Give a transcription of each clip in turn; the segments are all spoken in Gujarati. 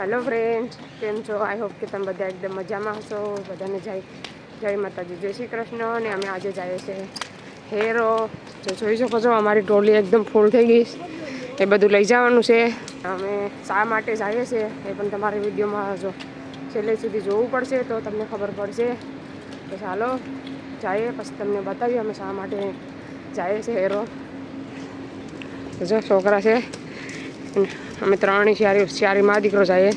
હેલો ફ્રેન્ડ કેમ છો? આઈ હોપ કે તમે બધા એકદમ મજામાં હશો. બધાને જય જય માતાજી. જય શ્રી કૃષ્ણ. અને અમે આજે જઈએ છીએ હેરો. જો જોઈ શકો છો, અમારી ટ્રોલી એકદમ ફૂલ થઈ ગઈ એ બધું લઈ જવાનું છે. અમે શા માટે જઈએ છીએ એ પણ તમારી વિડીયોમાં જો છેલ્લે સુધી જોવું પડશે તો તમને ખબર પડશે. તો ચાલો, જઈએ. પછી તમને બતાવીએ અમે શા માટે જઈએ છીએ હેરો. જો, છોકરા છે. અમે ત્રણેય ચારી ચારી માં દીકરો જઈએ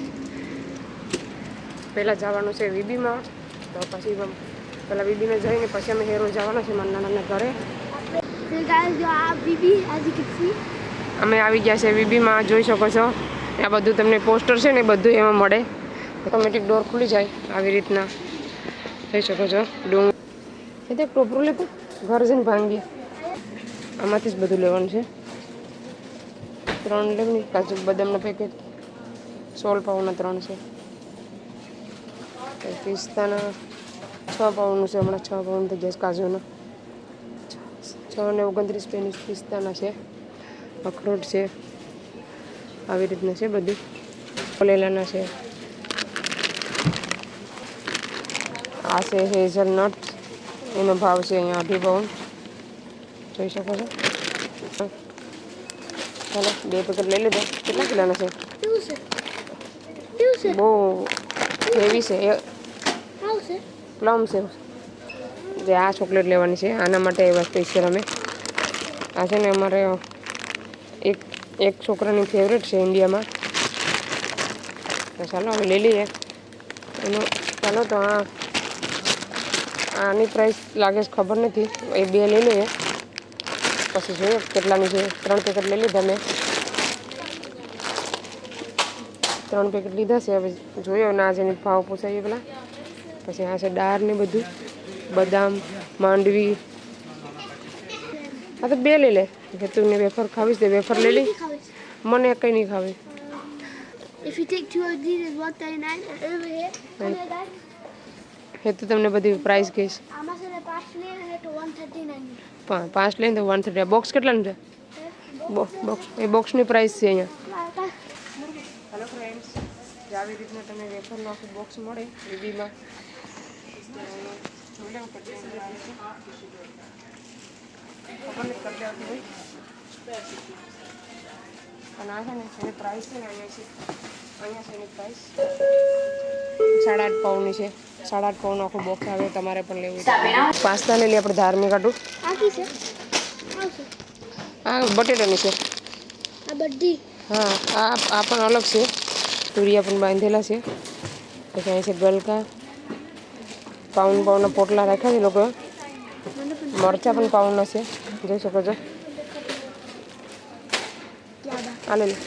પહેલાં જવાનું છે વીબીમાં. તો પછી પહેલાં વીબીમાં જઈને પછી અમે હેરો જવાના છે મારા નાનાના ઘરે. અમે આવી ગયા છે વીબીમાં જોઈ શકો છો. આ બધું તમને પોસ્ટર છે ને બધું એમાં મળે. ઓટોમેટિક ડોર ખુલી જાય આવી રીતના. જોઈ શકો છો ડુંગ. એ તે ટોપરું લેતું ઘર જઈને ભાંગીએ આમાંથી જ બધું લેવાનું છે. ત્રણ લેવની કાજુ બદામના પેકેટ સોળ પાઉના ત્રણ છે. પિસ્તાના છ પાઉનું છે, હમણાં છ પાઉન થઈ ગયા કાજુના. છ ને ઓગણત્રીસ પેની પિસ્તાના છે. અખરોટ છે. આવી રીતના છે બધું. ઓલેલાના છે. આ છે હેઝલનટ એનો ભાવ છે અહીંયા પાઉન્ડ. જોઈ શકો છો? ચાલો બે પેકેટ લઈ લેજો કેટલા કિલોના છે. બહુ હેવી છે. એ પ્લમ છે? જે આ ચોકલેટ લેવાની છે. આના માટે એવા સ્પેશિયલ અમે આ છે ને અમારે એક એક છોકરાની ફેવરેટ છે ઇન્ડિયામાં. તો ચાલો હવે લઈ લઈએ. એનો ચાલો તો આ આની પ્રાઇસ લાગે છે ખબર નથી. એ બે લઈ લઈએ. પછી જોઈએ કેટલાની છે ત્રણ પેકેટ લઈ લીધા મેં. ત્રણ પેકેટ લીધા છે. હવે જોયો ના આજે ભાવ પૂછાઈએ પેલા. પછી આ છે દાળ ને બધું. બદામ માંડવી. આ તો બે લઈ લે. કે તું ને વેફર ખાવીશ તે વેફર લઈ લઈ. મને કંઈ નહીં ખાવી. If you take two of these, it's one thirty nine, and over here, come here, તો તમને બધી પ્રાઇસ કહીશ. આમાં છે ને પાંચ લે તો વન થર્ટી નાઇન પા- પાંચ લઈને તો વન થર્ટી બોક્સ કેટલાનું છે? બોક્સ એ બોક્સની પ્રાઇસ છે અહીંયા. હેલો ફ્રેન્ડ્સ આવી રીતના તમને વેફરનું આખું બોક્સ મળે રીબીમાં અને આ છે ને એની પ્રાઇસ છે ને અહીંયા છે. અહીંયા છે એની પ્રાઇસ સાડા આઠ પાઉન્ડની છે. સાડા આઠ પાઉન આખું બોક્સ આવે તમારે પણ લેવું હોય પાસ્તા લઈ લઈએ આપણે ધાર્મિક આટું. આ કી છે. આ બટેટાની છે. આ બધી? હા આ આ પણ અલગ છે. તુરિયા પણ બાંધેલા છે. પછી અહીં છે ગલકા. પાઉન પાઉનના પોટલા રાખ્યા છે લોકો. મરચા પણ પાઉનના છે. જોઈ શકો છો. આ લઈ લે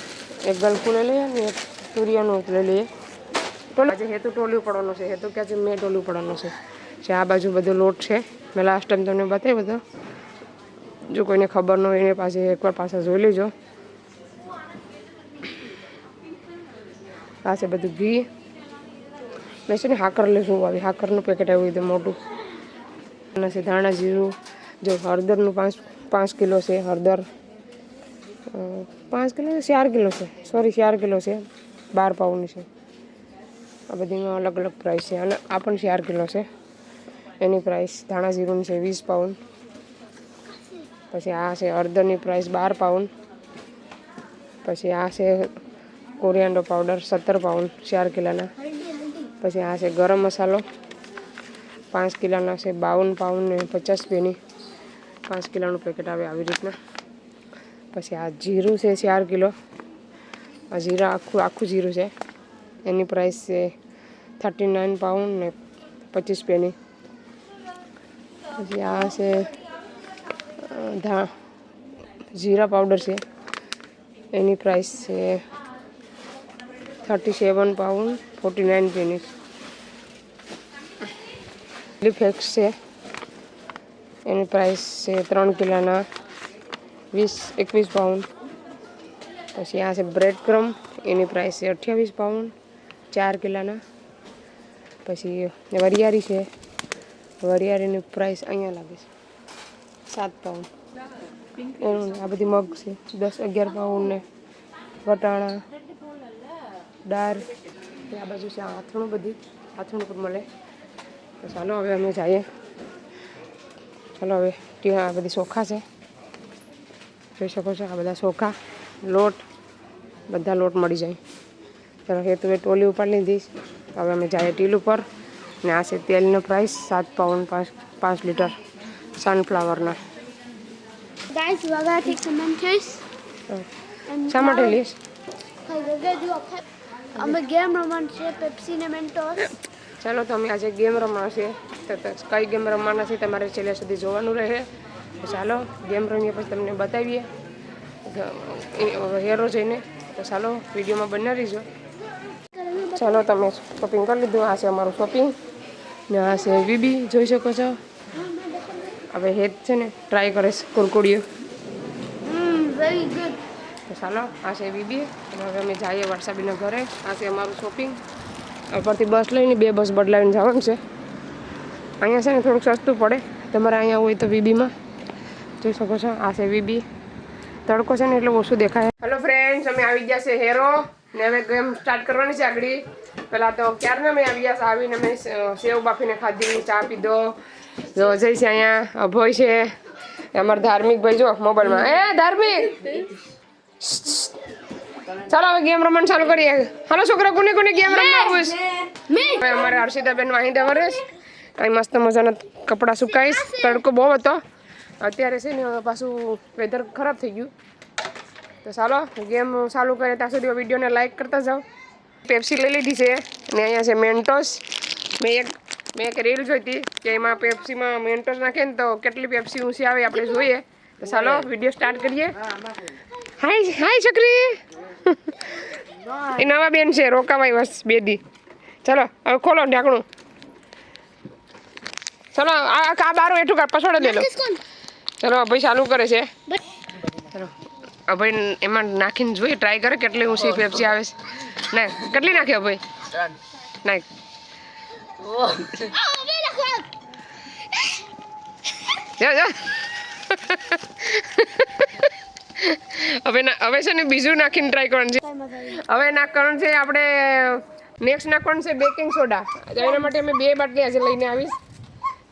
એક ગલકું લઈ લઈએ ને એક તુરિયાનું લઈ લઈએ. ટોલ આજે હેતુ ટોલી પડવાનું છે. હેતુ ક્યાં છે મેં ટોલી પડવાનું છે. જે આ બાજુ બધો લોટ છે. મેં લાસ્ટ ટાઈમ તમને બતાવ્યો હતો. જો કોઈને ખબર ન હોય એને પાસે એકવાર પાછા જોઈ લેજો. છે બધું ઘી. મેં છે ને હાકર લેશું આવી? હાકરનું પેકેટ આવ્યું હતું મોટું. એના છે ધાણા જીરું, જો હળદરનું પાંચ પાંચ કિલો છે હળદર. પાંચ કિલો ચાર કિલો છે. સોરી ચાર કિલો છે. બાર પાઉની છે. આ બધીમાં અલગ અલગ પ્રાઇસ છે અને આ પણ ચાર કિલો છે. એની પ્રાઇસ ધાણા જીરુંની છે વીસ પાઉન્ડ પછી આ છે અડદરની પ્રાઇસ બાર પાઉન્ડ પછી આ છે કોરિયાન્ડો પાવડર સત્તર પાઉન્ડ ચાર કિલોના. પછી આ છે ગરમ મસાલો પાંચ કિલોના છે બાવન પાઉન્ડ ને પચાસ પેની. પાંચ કિલોનું પેકેટ આવે આવી રીતના. પછી આ જીરું છે ચાર કિલો. આ જીરા આખું આખું જીરું છે. એની પ્રાઇસ છે થર્ટી નાઇન પાઉન્ડ ને પચીસ પેની. પછી આ છે ધા, જીરા પાવડર છે. એની પ્રાઇસ છે thirty seven pound forty nine penny લિફેક્સ છે. એની પ્રાઇસ છે ત્રણ કિલોના વીસ, એકવીસ પાઉન્ડ પછી આ છે બ્રેડ ક્રમ એની પ્રાઇસ છે અઠ્યાવીસ પાઉન્ડ ચાર કિલોના. પછી વરિયાળી છે. વરિયાળીની પ્રાઇસ અહીંયા લાગે છે. સાત પાઉન્ડ એનું આ બધી મગ છે. દસ, અગિયાર પાઉન્ડ ને વટાણા, દાળ આ બાજુ છે. આ હાથણું બધી, આથણું પણ મળે. તો ચાલો હવે અમે જઈએ. ચાલો હવે આ બધી ચોખા છે. જોઈ શકો છો આ બધા ચોખા લોટ, બધા લોટ મળી જાય. ચાલો, એ તો ટોલી ઉપાડી લીધી. હવે અમે જઈએ ટીલ ઉપર. ને આ છે તેલનો પ્રાઇસ સાત પાઉન્ડ પાંચ પાંચ લીટર સનફ્લાવરના શા માટે લઈશ? અમે ગેમ roman છે પેપ્સી ને મેન્ટોસ ચાલો તો અમે આજે ગેમ રમવા છે તો કઈ ગેમ રમવાના છે તમારે છેલ્લે સુધી જોવાનું રહે. ચાલો ગેમ રમીએ પછી તમને બતાવીએ. હેરો જઈને. તો ચાલો વિડીયોમાં બને રહીજો. ચાલો તમે શોપિંગ કરી લીધું. આ છે અમારું શોપિંગ ને આ છે બીબી જોઈ શકો છો. હવે હેત છે ને ટ્રાય કરે છે કુરકુડીઓ તો ચાલો આ છે બીબી અને હવે અમે જઈએ વરસાદીના ઘરે. આ છે અમારું શોપિંગ ઉપરથી બસ લઈને બે બસ બદલાવીને જવાનું છે. અહીંયા છે ને થોડુંક સસ્તું પડે. તમારે અહીંયા હોય તો બીબીમાં જોઈ શકો છો આ છે બીબી તડકો છે ને એટલે ઓછું દેખાય. હેલો ફ્રેન્ડ્સ અમે આવી ગયા છે હેરો ને હવે ગેમ સ્ટાર્ટ કરવાની છે આગળ. પહેલાં તો ક્યારના મેં આવી ગયા આવીને મેં સેવ બાફીને ખાધી ચા પીધો. જો છે અહીંયા અભોય છે. અમારા ધાર્મિક ભાઈ જો મોબાઈલમાં. એ ધાર્મિક! ચાલો હવે ગેમ રમવાનું ચાલુ કરીએ. હાલો છોકરા કોને કોને ગેમ રમવા. હવે અમારે હર્ષિતાબેન વાહિંદા વરેશ અહીં મસ્ત મજાના કપડાં સુકાઈશ. તડકો બહુ હતો. અત્યારે છે ને પાછું વેધર ખરાબ થઈ ગયું. તો ચાલો ગેમ ચાલુ કરીએ. ત્યાં સુધી વિડીયોને લાઈક કરતા જાઓ. પેપ્સી લઈ લીધી છે. અને અહીંયા છે મેન્ટોસ. મેં એક મેં એક રીલ જોઈ હતી કે એમાં પેપ્સીમાં મેન્ટોસ નાખે ને તો કેટલી પેપ્સી ઊંચી આવે આપણે જોઈએ. તો ચાલો વીડિયો સ્ટાર્ટ કરીએ. હાય હાય છોકરી. એ નવા બેન છે રોકાવાય બસ બે દી ચલો હવે ખોલો ઢાંકણું. ચલો આ બારું બારો એઠું કર પછોડે લે. લો ચલો ભાઈ ચાલુ કરે છે. ચલો. ભાઈ એમાં નાખીને જોઈએ ટ્રાય કરે કેટલી ઊંચી પેપ્સી આવે છે. ના કેટલી નાખ્યો ભાઈ? નાખ. હવે હવે છે ને બીજું નાખીને ટ્રાય કરવાનું છે. હવે નાખવાનું છે આપણે નેક્સ્ટ નાખવાનું છે બેકિંગ સોડા એના માટે અમે બે બાટલી આજે લઈને આવીશ.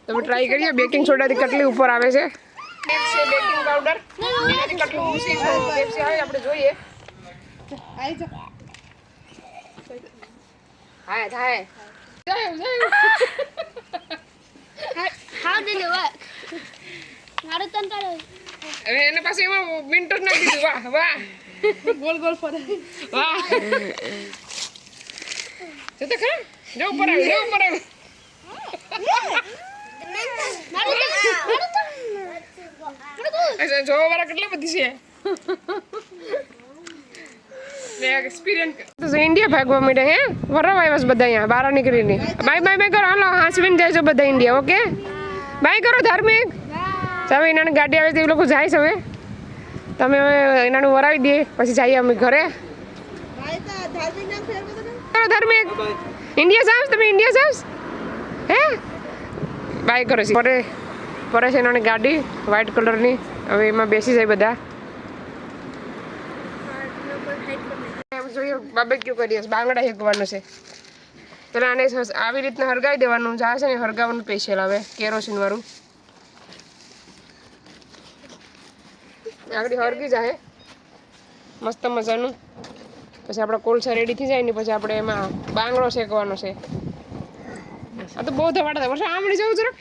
તમે ટ્રાય કરીએ બેકિંગ સોડાથી કેટલી ઉપર આવે છે? બેકિંગ પાવડર કેટલું આવે આપણે જોઈએ. હા થાય જાય જાય How, how did it work? મારું તન કરો હવે એને પાસે એમાં મિન્ટો જ નાખી દીધું. વાહ વાહ. ગોલ ગોલ ફરે વાહ. જો તો ખરા. જો ઉપર આવી જો ઉપર આવી. મારું તન મારું તન જો જોવા વાળા કેટલા બધી છે? તો ઇન્ડિયા ભાગવા માંડે હે વરવા આવ્યા બધા અહીંયા બહાર નીકળીને. બાય બાય બાય કરો, હાલો, હાંસવીને જાય છે બધા ઇન્ડિયા ઓકે બાય કરો, ધાર્મિક. તમે એનાની ગાડી આવે તો એ લોકો જાય છે હવે. તમે હવે એનાનું વરાવી દઈએ પછી જઈએ અમે ઘરે. કરો, ધાર્મિક. ઇન્ડિયા જાવ તમે ઇન્ડિયા જાવ હે? બાય કરો છે પરે પરે છે એનાની ગાડી વ્હાઈટ કલરની હવે એમાં બેસી જાય બધા. જોઈએ બાબેક્યુ કરીએ? બાંગડા હેકવાનું છે. પેલા આને આવી રીતના હરગાવી દેવાનું જાય છે ને હરગાવાનું સ્પેશિયલ આવે કેરોસીન વાળું. આગળ હરગી જાય મસ્ત મજાનું. પછી આપણે કોલસા રેડી થઈ જાય ને પછી આપણે એમાં બાંગડો શેકવાનો છે. આ તો બહુ ધવાડા થાય. વર્ષે આમળી જવું જરાક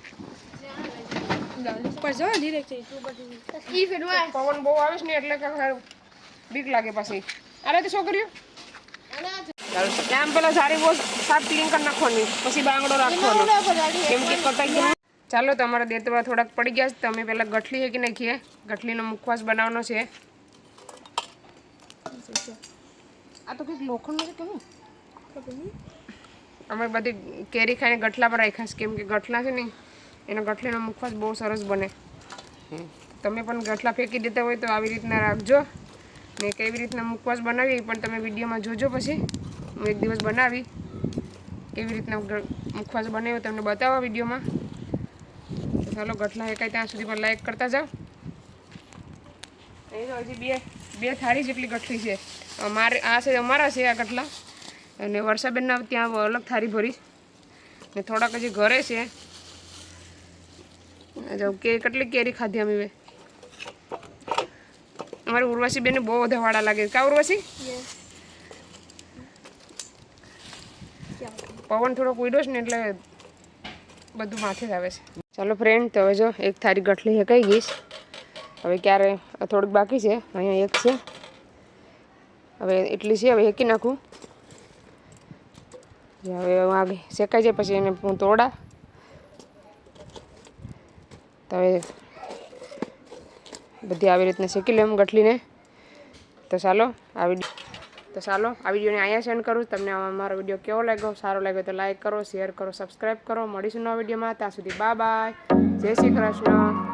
પવન બહુ આવે છે ને એટલે બીક લાગે પાછી. અરે તો છોકરીઓ આમ પેલા સારી બહુ સાફ ક્લીન કરી નાખવાની પછી બાંગડો રાખવાનો. કેમ કે કટાઈ ગયું. ચાલો તમારા દેતવા થોડાક પડી ગયા છે. તમે અમે પહેલાં ગઠલી હેકી નાખીએ ગઠલીનો મુખવાસ બનાવવાનો છે. આ તો કંઈક લોખંડનું છે કેવું અમે બધી કેરી ખાઈને ગઠલા પર રાખ્યા છે. કેમ કે ગઠલા છે ને એનો ગઠલીનો મુખવાસ બહુ સરસ બને. તમે પણ ગઠલા ફેંકી દેતા હોય તો આવી રીતના રાખજો. ને કેવી રીતના મુખવાસ બનાવી પણ તમે વિડીયોમાં જોજો પછી. હું એક દિવસ બનાવી કેવી રીતના મુખવાસ બનાવ્યો તમને બતાવો વિડીયોમાં. તો ચાલો ગઠલા એકાય ત્યાં સુધી પણ લાઈક કરતા જાઓ. એ તો હજી બે બે થાળી જેટલી ગઠલી છે. અમારે આ છે અમારા છે આ ગઠલા અને વર્ષાબેનના ત્યાં અલગ થાળી ભરી. ને થોડાક હજી ઘરે છે. કેટલી કેરી ખાધી અમે બે અમારી ઉર્વશી બેન બહુ બધા વાળા લાગે કા ઉર્વશી? પવન થોડોક ઉડ્યો છે ને એટલે બધું માથે જ આવે છે. ચાલો ફ્રેન્ડ તો હવે જો એક થારી ગઠલી હેકાઈ ગઈશ હવે ક્યારે થોડુંક બાકી છે. અહીંયા એક છે. હવે એટલી છે હવે હેકી નાખું. હવે આગે શેકાઈ જાય પછી એને હું તોડા. તો હવે બધી આવી રીતના શેકી લઉં ગઠલીને. તો ચાલો, આ વીડિયો તો ચાલો, આ વિડીયોને અહીંયા સેન્ડ કરું. તમને અમારો વીડિયો કેવો લાગ્યો? સારો લાગ્યો તો લાઈક કરો શેર કરો સબસ્ક્રાઈબ કરો. મળીશું નવા વિડીયોમાં. ત્યાં સુધી બાય બાય જય શ્રી કૃષ્ણ.